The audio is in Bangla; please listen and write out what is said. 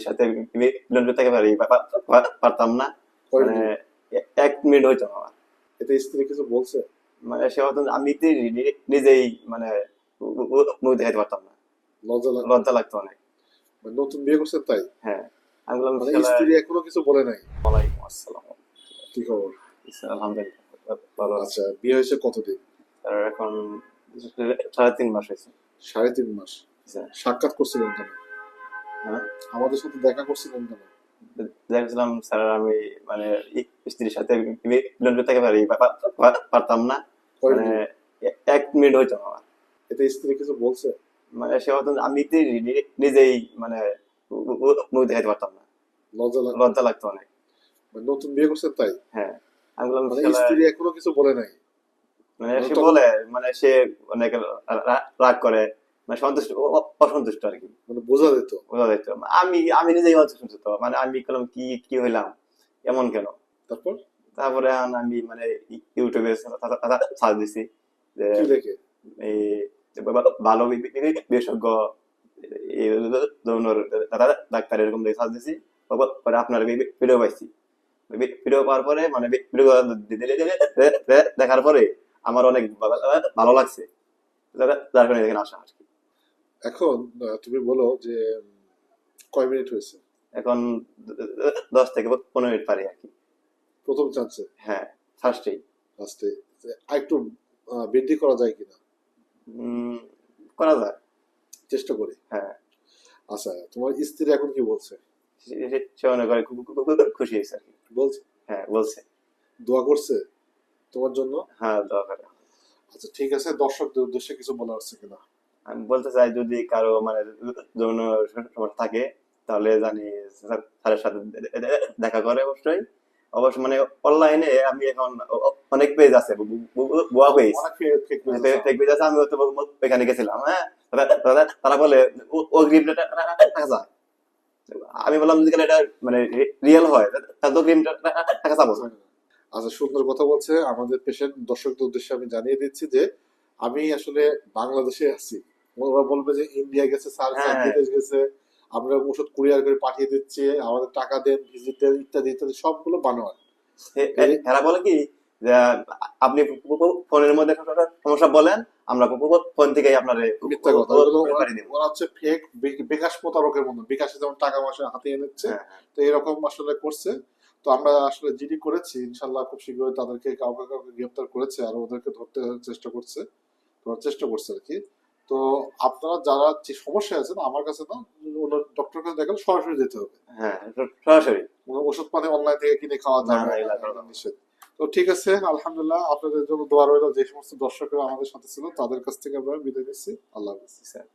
স্ত্রীর সাথে পারি বা- পারতাম না। মানে এক মিনিট হইতো আমার। এতে স্ত্রী কিছু বলছে? মানে সে হয়তো আমি নিজেই মানে মুখ দেখাতে পারতাম না। লজ্জা লজ্জা লাগতো অনেক। মানে নতুন বিয়ে করছেন তাই? হ্যাঁ। আমি বললাম মানে স্ত্রী এখনও কিছু বলে নাই? ওয়ালাইকুম আসসালাম। কি খবর? আলহামদুলিল্লাহ ভালো আচ্ছা বিয়ে হয়েছে কতদিন? এখন সাড়ে তিন মাস হয়েছে। সাড়ে তিন মাস। সাক্ষাৎ করছিলেন কেন? হ্যাঁ? আমাদের সাথে দেখা করছিলেন কেন? দেখছিলাম স্যার আমি মানে স্ত্রীর সাথে বা- পারতাম না। মানে এক মিনিট হইতো আমার। এতে স্ত্রী কিছু বলছে? মানে সে আমি তি- নিজেই মানে মুখ দেখাতে পারতাম না। লজ্জা লজ্জা লাগতো অনেক। মানে নতুন বিয়ে করছেন তাই? হ্যাঁ। আমি বললাম মানে স্ত্রী এখনও কিছু বলে নাই? মানে সে বলে মানে সে অনেক রাগ করে। মানে সন্তুষ্ট অসন্তুষ্ট আর কি মানে বোঝা যেত। বোঝা যাইতো আমি আমি নিজেই অসন্তুষ্ট মানে আমি করলাম কি কি হইলাম? এমন কেন? তারপর? তারপরে আমি মানে ইউটিউবে সার্চ দিছি যে এই ভালো বিশেষজ্ঞ ডাক্তার এরকম দেখে সার্চ দিছি। পরে আপনার ভিডিও পাইছি। ভিডিও পাওয়ার পরে মানে ভিডিও দেখার পরে আমার অনেক ভালো লাগছে। যার কারণে এখানে আসা আর কি এখন তুমি বলো যে কয় মিনিট হয়েছে? এখন দশ থেকে পনেরো মিনিট পারি আর কি। প্রথম চান্সে হ্যাঁ ফার্স্টেই ফার্স্টে একটু আহ, বৃদ্ধি করা যায় কিনা? করা যায়। চেষ্টা করি। হ্যাঁ। আচ্ছা তোমার স্ত্রী এখন কি বলছে? সে- মনে করে খুশি হয়েছে আর কি। বলছে? হ্যাঁ বলছে। দোয়া করছে তোমার জন্য? হ্যাঁ দোয়া করে। আচ্ছা ঠিক আছে দর্শকদের উদ্দেশ্যে কিছু বলার আছে কিনা? আমি বলতে চাই যদি কারও মানে যৌন সমস্যা থাকে তাহলে জানি স্যার- স্যারের সাথে দেখা করে অবশ্যই অবশ্য মানে অনলাইনে আমি এখন অনেক পেজ আছে বুয়া পেজ। ফেক পেজ আছে আমি হয়তো ব- গেছিলাম হ্যাঁ তারা- বলে ও- গ্রিম টাকা যায় আমি বললাম যদি এটা মানে রিয়েল হয় তাহলে তো গ্রিম টাকা যাব আচ্ছা সুন্দর কথা বলছে আমাদের পেশেন্ট দর্শকদের উদ্দেশ্যে আমি জানিয়ে দিচ্ছি যে আমি আসলে বাংলাদেশে আছি ওরা বলবে যে ইন্ডিয়া গেছে স্যার স্যার হ্যাঁ। বিদেশ গেছে আমরা ওষুধ কুরিয়ার করে পাঠিয়ে দিচ্ছি আমাদের টাকা দেন ইত্যাদি ইত্যাদি সবগুলো বানোয়ার এরা বলে কি যে আপনি ফোনের মধ্যে সমস্যা বলেন আমরা ফোন থেকে আপনার মিথ্যা কথা। ওরা- হচ্ছে ফেক বিকাশ প্রতারকের মতো বিকাশে যেমন টাকা পয়সা হাতিয়ে নিচ্ছে হ্যাঁ, তো এরকম আসলে করছে। তো আমরা আসলে জিডি করেছি ইনশাল্লাহ খুব শীঘ্রই তাদেরকে কাউকে কাউকে গ্রেপ্তার করেছে আর ওদেরকে ধরতে চেষ্টা করছে ধরার চেষ্টা করছে আর কি। তো আপনারা যারা যে সমস্যা আছেন আমার কাছে না ডক্টর কাছে দেখালে সরাসরি যেতে হবে। হ্যাঁ সরাসরি। ওষুধ পানি অনলাইন থেকে কিনে খাওয়া যাবে না। নিষেধ। তো ঠিক আছে আলহামদুলিল্লাহ আপনাদের জন্য দোয়া রইল যে সমস্ত দর্শকরা আমাদের সাথে ছিল তাদের কাছ থেকে আমরা বিদায় নিচ্ছি। আল্লাহ হাফিজ। স্যার।